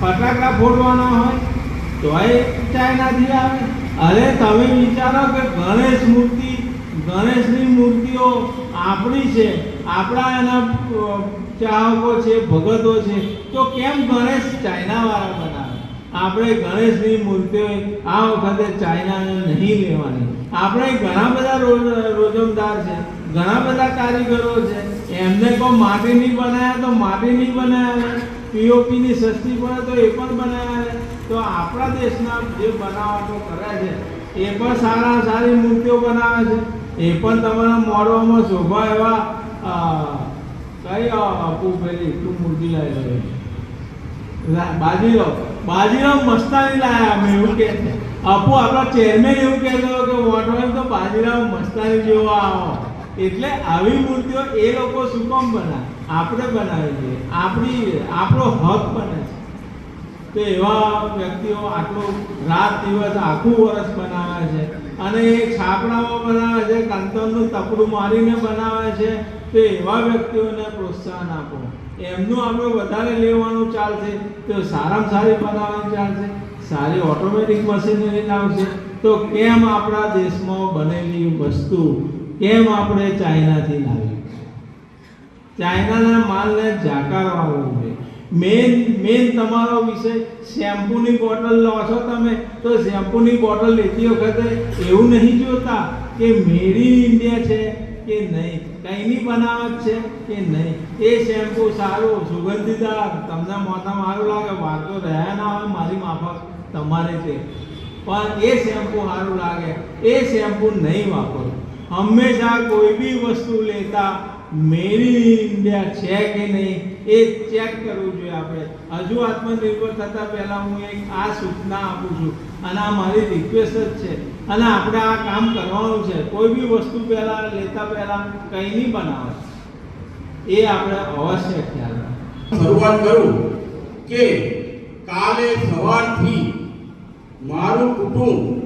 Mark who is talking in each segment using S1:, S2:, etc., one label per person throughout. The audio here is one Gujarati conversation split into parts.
S1: ફટાકડા ફોડવાના હોય, તોય ચાઇનાથી આવે. અરે તમે વિચારો કે ગણેશ મૂર્તિ, ગણેશની મૂર્તિઓ આપણી છે, આપણા એના ચાહકો છે, ભગતો છે, તો કેમ ગણેશ ચાઇનાવાળા બનાવે? આપણે ગણેશની મૂર્તિઓ આ વખતે ચાઇનાને નહીં લેવાની. આપણે ઘણા બધા રોજમદાર છે, ઘણા બધા કારીગરો છે, એમને કોઈ માટીની બનાવ્યા તો માટીની બનાવ્યા પીઓપીની સસ્તી પડે તો એ પણ બનાવ્યા તો આપણા દેશના જે બનાવટો કર્યા છે, એ પણ સારા સારી મૂર્તિઓ બનાવે છે. એ પણ તમારા મોડવામાં શોભા એવા કઈ આપુ પેલી તું મૂર્તિ લાવી લા- બાજીરાવ. બાજીરાવ મસ્તાની લાયા અમે એવું કે. આપુ આપણા ચેરમેન એવું કહેતો કે વોટમાં તો બાજીરાવ મસ્તાની જેવો આવો. એટલે આવી મૂર્તિઓ એ લોકો શું કામ બનાવે? આપણે બનાવી દઈએ આપણી આપણો હક બને છે. તો એવા વ્યક્તિઓ આટલો રાત દિવસ આખું વર્ષ બનાવે છે અને એ છાપડાઓ બનાવે છે, કંતરનું તપડું મારીને બનાવે છે, તો એવા વ્યક્તિઓને પ્રોત્સાહન આપો. એમનું આપણે વધારે લેવાનું ચાલશે, તો સારામાં સારી બનાવવાની ચાલશે, સારી ઓટોમેટિક મશીનરી લાવશે. તો કેમ આપણા દેશમાં બનેલી વસ્તુ કેમ આપણે ચાઇનાથી લાવી ચાઇનાના માલને જાકારવાનો છે. મેન મેન તમારો વિષય, શેમ્પૂની બોટલ લો છો તમે. તો શેમ્પૂની બોટલ લેતી વખતે એવું નહીં જોતા કે મેડ ઇન ઇન્ડિયા છે કે નહીં? કંઈની બનાવટ છે કે નહીં? એ શેમ્પૂ સારું સુગંધીદાર તમને મોઢા સારું લાગે, વાતો રહ્યા ના હોય મારી માફક, તમારે છે પણ એ શેમ્પૂ સારું લાગે. એ શેમ્પૂ નહીં વાપરો. હંમેશા કોઈ બી વસ્તુ લેતા ઇન ઇન્ડિયા છે કે નહીં, એ ચેક કરવું જોઈએ આપણે. હજુ આત્મનિર્ભર થતાં પહેલાં હું એક આ સૂચના આપું છું અને આ મારી રિક્વેસ્ટ જ છે. અને આપણે આ કામ કરવાનું છે. કોઈ બી વસ્તુ પહેલાં લેતા પહેલાં કંઈ નહીં બનાવે એ આપણે અવશ્ય ખ્યાલ
S2: શરૂઆત કરું કે કાલે સવારથી મારું કુટુંબ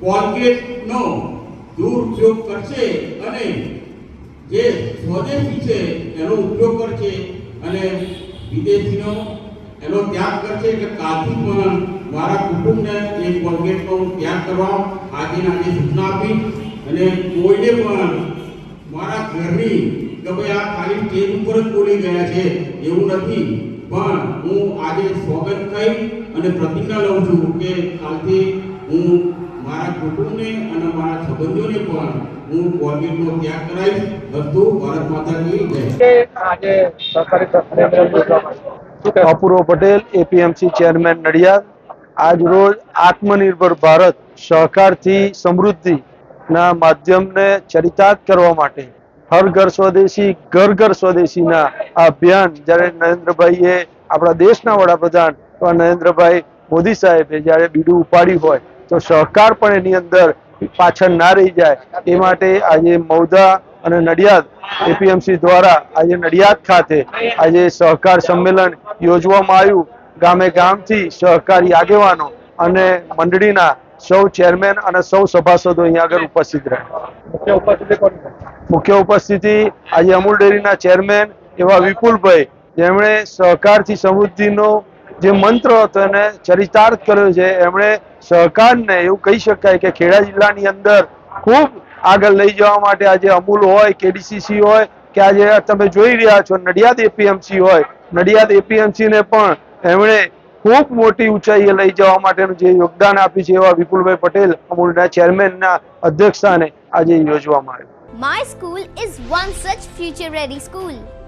S2: કોલગેટનો દુરુપયોગ કરશે અને જે સ્વદેશી છે, એનો ઉપયોગ કરશે અને વિદેશીનો એનો ત્યાગ કરશે એટલે કાલથી પણ મારા કુટુંબને એ કોલગેટનો ત્યાગ કરવા આજે આજે સૂચના આપી અને કોઈને પણ મારા ઘરની કે ભાઈ આ ખાલી સ્ટેજ ઉપર જ બોલી ગયા છે, એવું નથી. પણ હું આજે સ્વાગત કહી અને પ્રતિજ્ઞા લઉં છું કે કાલથી હું મારા કુટુંબને અને મારા સંબંધીઓને પણ હું કોવિડનો ત્યાગ કરાવીશ. અસ્તુ ભારત માતા કી જય
S3: આજે સરકારી?
S4: Apurva Patel APMC chairman Nadiad. આજ રોજ આત્મનિર્ભર ભારત સહકારથી સમૃદ્ધિના માધ્યમને ચરિતાર્થ કરવા માટે હર ઘર સ્વદેશી ઘર ઘર સ્વદેશીના આ અભિયાન જ્યારે નરેન્દ્રભાઈએ આપણા દેશના વડાપ્રધાન નરેન્દ્રભાઈ મોદી સાહેબે જ્યારે બીડું ઉપાડ્યું હોય તો સહકાર પણ એની અંદર પાછળ ના રહી જાય. એ માટે આજે મૌદા અને નડિયાદ એપીએમસી દ્વારા આજે નડિયાદ ખાતે આજે સહકાર સંમેલન યોજવામાં આવ્યું. ગામે ગામથી સહકારી આગેવાનો અને મંડળીના સૌ ચેરમેન અને સૌ સભાસદો અહીંયા આગળ ઉપસ્થિત રહ્યા.
S3: મુખ્ય ઉપસ્થિતિ
S4: મુખ્ય ઉપસ્થિતિ આજે અમૂલ ડેરીના ચેરમેન એવા વિપુલભાઈ. જેમણે સહકારથી સમૃદ્ધિનો જે મંત્ર હતો એને ચરિતાર્થ કર્યો છે, એમણે સહકારને એવું કહી શકાય કે ખેડા જિલ્લાની અંદર ખૂબ આગળ લઈ જવા માટે આજે અમૂલ હોય, કેડીસીસી હોય, કે આજે તમે જોઈ રહ્યા છો, નડિયાદ એપીએમસી હોય, નડિયાદ એપીએમસીને પણ એમણે ખૂબ મોટી ઊંચાઈએ લઈ જવા માટેનું જે યોગદાન આપ્યું છે એવા વિપુલભાઈ પટેલ, અમૂલના ચેરમેનના અધ્યક્ષસ્થાને આજે યોજવામાં આવ્યું.
S5: My school is one such future ready school.